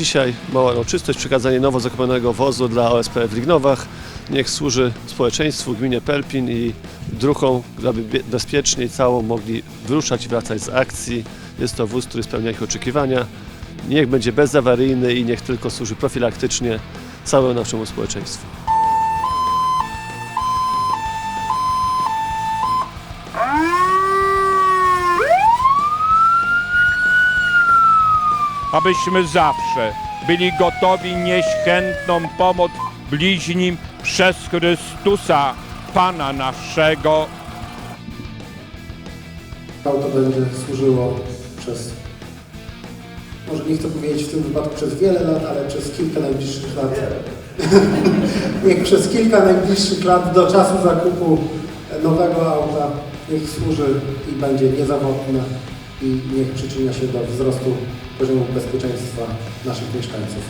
Dzisiaj mała uroczystość, przekazanie nowo zakupionego wozu dla OSP w Lignowach. Niech służy społeczeństwu, gminie Pelpin i druhom, aby bezpiecznie i cało mogli wyruszać i wracać z akcji. Jest to wóz, który spełnia ich oczekiwania. Niech będzie bezawaryjny i niech tylko służy profilaktycznie całemu naszemu społeczeństwu. Abyśmy zawsze byli gotowi nieść chętną pomoc bliźnim przez Chrystusa, Pana naszego. Auto będzie służyło przez, może nie chcę powiedzieć w tym wypadku przez wiele lat, ale przez kilka najbliższych lat. niech przez kilka najbliższych lat do czasu zakupu nowego auta niech służy i będzie niezawodne i niech przyczynia się do wzrostu poziomu bezpieczeństwa naszych mieszkańców.